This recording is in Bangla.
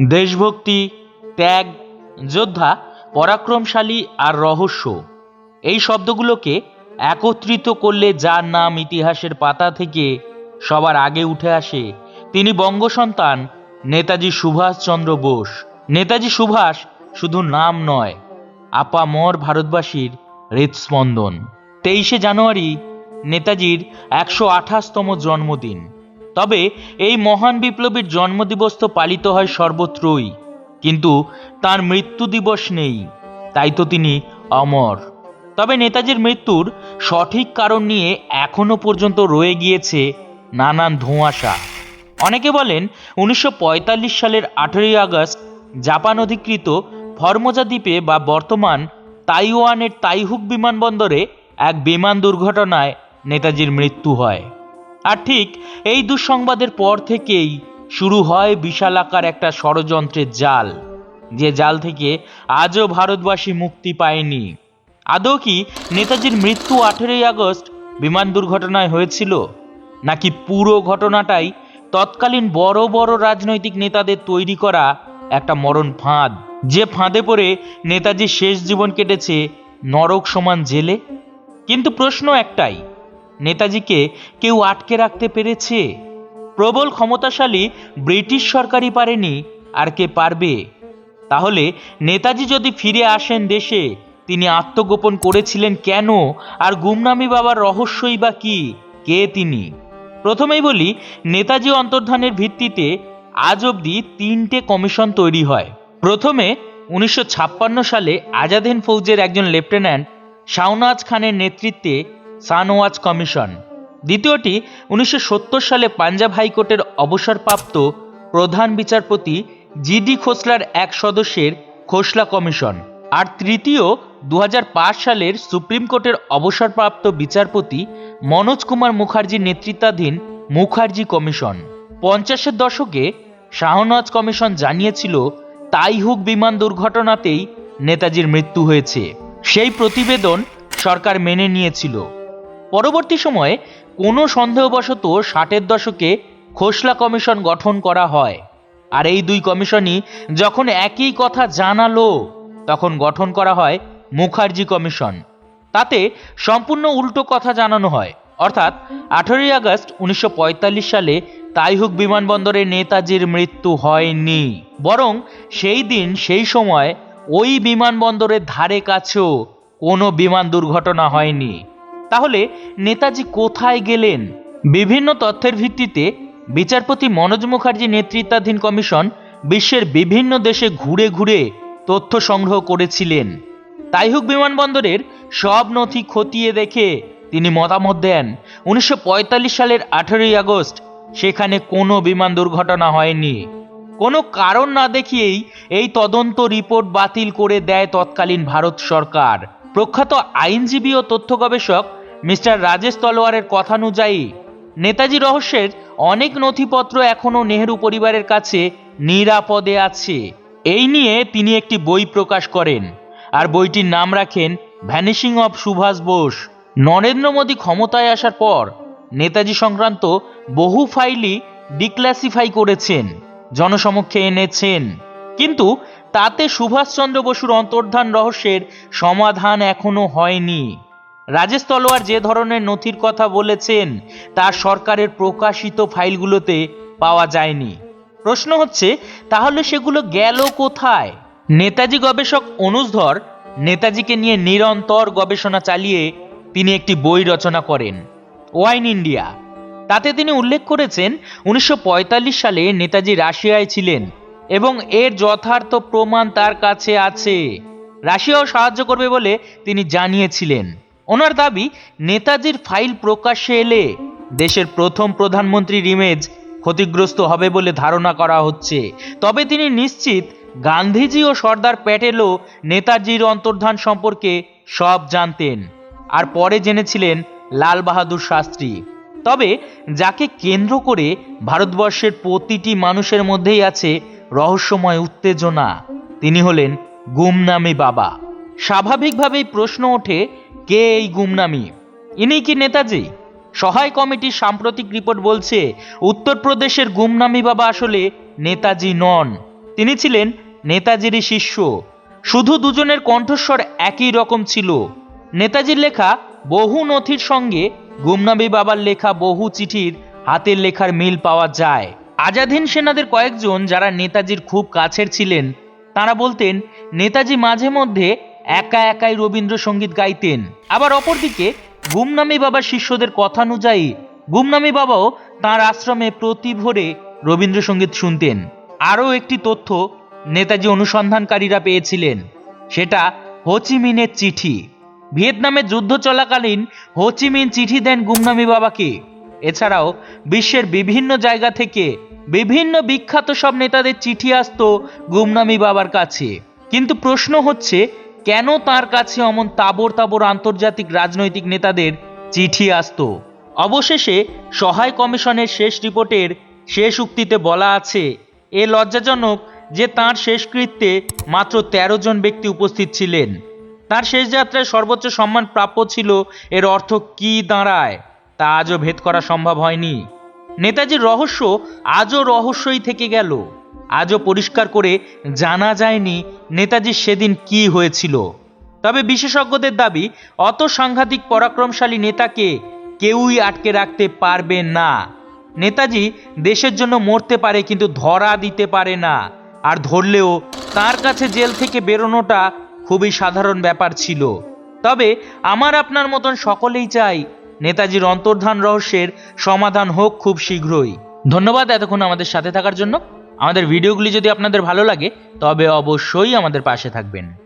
দেশভক্তি, ত্যাগ, যোদ্ধা, পরাক্রমশালী আর রহস্য। এই শব্দগুলোকে একত্রিত করলে যার নাম ইতিহাসের পাতা থেকে সবার আগে উঠে আসে, তিনি বঙ্গসন্তান নেতাজি সুভাষচন্দ্র বোস। নেতাজি সুভাষ শুধু নাম নয়, আপামর ভারতবাসীর হৃদস্পন্দন। তেইশে জানুয়ারি, নেতাজির একশো আঠাশতম জন্মদিন। তবে এই মহান বিপ্লবীর জন্মদিবস তো পালিত হয় সর্বত্রই। কিন্তু তার মৃত্যু দিবস নেই, তাই তো তিনি অমর। তবে নেতাজির মৃত্যুর সঠিক কারণ নিয়ে এখনও পর্যন্ত রয়ে গিয়েছে নানান ধোঁয়াশা। অনেকে বলেন উনিশশো পঁয়তাল্লিশ সালের আঠেরোই আগস্ট জাপান অধিকৃত ফরমোজা দ্বীপে বা বর্তমান তাইওয়ানের তাইহুক বিমানবন্দরে এক বিমান দুর্ঘটনায় নেতাজির মৃত্যু হয়। আর ঠিক এই দুঃসংবাদের পর থেকেই শুরু হয় বিশাল আকার একটা ষড়যন্ত্রের জাল, যে জাল থেকে আজও ভারতবাসী মুক্তি পায়নি। আদৌ কি নেতাজির মৃত্যু আঠেরোই আগস্ট বিমান দুর্ঘটনায় হয়েছিল, নাকি পুরো ঘটনাটাই তৎকালীন বড় বড় রাজনৈতিক নেতাদের তৈরি করা একটা মরণ ফাঁদ, যে ফাঁদে পড়ে নেতাজি শেষ জীবন কেটেছে নরক সমান জেলে? কিন্তু প্রশ্ন একটাই নেতাজিকে কেউ আটকে রাখতে পেরেছে। প্রবল ক্ষমতাশালী ব্রিটিশ সরকারই পারেনি আর কে পারবে। তাহলে নেতাজি যদি ফিরে আসেন দেশে, তিনি আত্মগোপন করেছিলেন কেন? আর গুমনামি বাবার রহস্যই বা কি? কে তিনি? প্রথমেই বলি, নেতাজি অন্তর্ধানের ভিত্তিতে আজ অবধি তিনটে কমিশন তৈরি হয়। প্রথমে উনিশশো ছাপ্পান্ন সালে আজাদ হিন্দ ফৌজের একজন লেফটেন্যান্ট শাওনাজ খানের নেতৃত্বে সানওয়াজ কমিশন। দ্বিতীয়টি, উনিশশো সত্তর সালে পাঞ্জাব হাইকোর্টের অবসরপ্রাপ্ত প্রধান বিচারপতি জিডি খোসলার এক সদস্যের খোসলা কমিশন। আর তৃতীয় দু হাজার পাঁচ সালের সুপ্রিম কোর্টের অবসরপ্রাপ্ত বিচারপতি মনোজ কুমার মুখার্জির নেতৃত্বাধীন মুখার্জি কমিশন। পঞ্চাশের দশকে শাহনওয়াজ কমিশন জানিয়েছিল তাইহুক বিমান দুর্ঘটনাতেই নেতাজির মৃত্যু হয়েছে। সেই প্রতিবেদন সরকার মেনে নিয়েছিল। পরবর্তী সময়ে কোনো সন্দেহবশত ষাটের দশকে খোসলা কমিশন গঠন করা হয়। আর এই দুই কমিশনই যখন একই কথা জানালো, তখন গঠন করা হয় মুখার্জি কমিশন। তাতে সম্পূর্ণ উল্টো কথা জানানো হয়। অর্থাৎ আঠেরোই আগস্ট উনিশশো পঁয়তাল্লিশ সালে তাইহুক বিমানবন্দরে নেতাজির মৃত্যু হয়নি। বরং সেই দিন, সেই সময় ওই বিমানবন্দরের ধারে কাছেও কোনো বিমান দুর্ঘটনা হয়নি। তাহলে নেতাজি কোথায় গেলেন? বিভিন্ন তথ্যের ভিত্তিতে বিচারপতি মনোজ মুখার্জি নেতৃত্বাধীন কমিশন বিশ্বের বিভিন্ন দেশে ঘুরে ঘুরে তথ্য সংগ্রহ করেছিলেন। তাইহুক বিমানবন্দরের সব নথি খতিয়ে দেখে তিনি মতামত দেন, উনিশশো পঁয়তাল্লিশ সালের আঠেরোই আগস্ট সেখানে কোনো বিমান দুর্ঘটনা হয়নি। কোনো কারণ না দেখিয়েই এই তদন্ত রিপোর্ট বাতিল করে দেয় তৎকালীন ভারত সরকার। প্রখ্যাত আইনজীবী ও তথ্য গবেষক মিস্টার রাজেশ তলোয়ারের কথানুযায়ী, নেতাজি রহস্যের অনেক নথিপত্র এখনও নেহেরু পরিবারের কাছে নিরাপদে আছে। এই নিয়ে তিনি একটি বই প্রকাশ করেন আর বইটির নাম রাখেন ভ্যানিশিং অফ সুভাষ বোস নরেন্দ্র মোদী ক্ষমতায় আসার পর নেতাজি সংক্রান্ত বহু ফাইলই ডিক্লাসিফাই করেছেন, জনসমক্ষে এনেছেন। কিন্তু তাতে সুভাষচন্দ্র বসুর অন্তর্ধান রহস্যের সমাধান এখনও হয়নি। রাজেশ তলোয়ার যে ধরনের নথির কথা বলেছেন, তা সরকারের প্রকাশিত ফাইলগুলোতে পাওয়া যায়নি। প্রশ্ন হচ্ছে, তাহলে সেগুলো গেল কোথায়? নেতাজি গবেষক অনুজধর নেতাজিকে নিয়ে নিরন্তর গবেষণা চালিয়ে তিনি একটি বই রচনা করেন, ওয়াইন ইন্ডিয়া। তাতে তিনি উল্লেখ করেছেন, উনিশশো পঁয়তাল্লিশ সালে নেতাজি রাশিয়ায় ছিলেন। এবং এর যথার্থ প্রমাণ তার কাছে আছে। রাশিয়াও সাহায্য করবে বলে তিনি জানিয়েছিলেন। ওনার দাবি, নেতাজির ফাইল প্রকাশ্যে এলে দেশের প্রথম প্রধানমন্ত্রীর ইমেজ ক্ষতিগ্রস্ত হবে বলে ধারণা করা হচ্ছে। তবে তিনি নিশ্চিত, গান্ধীজি ও সর্দার প্যাটেলও নেতাজির অন্তর্ধান সম্পর্কে সব জানতেন আর পরে জেনেছিলেন লাল বাহাদুর শাস্ত্রী। তবে যাকে কেন্দ্র করে ভারতবর্ষের প্রতিটি মানুষের মধ্যেই আছে রহস্যময় উত্তেজনা। তিনি হলেন গুমনামি বাবা। স্বাভাবিকভাবেই প্রশ্ন ওঠে, কে এই গুমনামি? ইনি কি নেতাজি? সহায় কমিটির সাম্প্রতিক রিপোর্ট বলছে, উত্তরপ্রদেশের গুমনামি বাবা আসলে নেতাজি নন। তিনি ছিলেন নেতাজিরই শিষ্য। শুধু দুজনের কণ্ঠস্বর একই রকম ছিল। নেতাজির লেখা বহু নথির সঙ্গে গুমনামি বাবার লেখা বহু চিঠির হাতের লেখার মিল পাওয়া যায়। আজাদহিন সেনাদের কয়েকজন যারা নেতাজির খুব কাছের ছিলেন, তারা বলতেন, নেতাজি মাঝে মধ্যে একা একাই রবীন্দ্রসঙ্গীত গাইতেন। আবার অপরদিকে, গুমনামি বাবার শিষ্যদের কথানুযায়ী গুমনামি বাবাও তার আশ্রমে প্রতি ভোরে রবীন্দ্রসঙ্গীত শুনতেন। আরও একটি তথ্য নেতাজি অনুসন্ধানকারীরা পেয়েছিলেন, সেটা হোচিমিনের চিঠি। ভিয়েতনামের যুদ্ধ চলাকালীন হোচিমিন চিঠি দেন গুমনামি বাবাকে। এছাড়াও বিশ্বের বিভিন্ন জায়গা থেকে বিভিন্ন বিখ্যাত সব নেতাদের চিঠি আসতো গুমনামি বাবার কাছে। কিন্তু প্রশ্ন হচ্ছে, কেন তার কাছে অমন তাবর তাবর আন্তর্জাতিক রাজনৈতিক নেতাদের চিঠি আসতো? অবশেষে সহায় কমিশনের শেষ রিপোর্টের শেষ উক্তিতে বলা আছে, এ লজ্জাজনক যে তার শেষকৃত্যে মাত্র ১৩ জন ব্যক্তি উপস্থিত ছিলেন। তার শেষ যাত্রায় সর্বোচ্চ সম্মান প্রাপ্য ছিল, এর অর্থ কি দাঁড়ায়? তা আজও ভেদ করা সম্ভব হয়নি। নেতাজির রহস্য আজও রহস্যই থেকে গেল। আজও পরিষ্কার করে জানা যায়নি নেতাজির সেদিন কি হয়েছিল। তবে বিশেষজ্ঞদের দাবি, অত সাংঘাতিক পরাক্রমশালী নেতাকে কেউই আটকে রাখতে পারবে না। নেতাজি দেশের জন্য মরতে পারে কিন্তু ধরা দিতে পারে না। আর ধরলেও তার কাছে জেল থেকে বেরোনোটা খুবই সাধারণ ব্যাপার ছিল। তবে আমার আপনার মতন সকলেই চাই নেতাজির অন্তর্ধান রহস্যের সমাধান হোক খুব শীঘ্রই। ধন্যবাদ এতক্ষণ আমাদের সাথে থাকার জন্য। আমাদের ভিডিওগুলি যদি আপনাদের ভালো লাগে, তবে অবশ্যই আমাদের পাশে থাকবেন।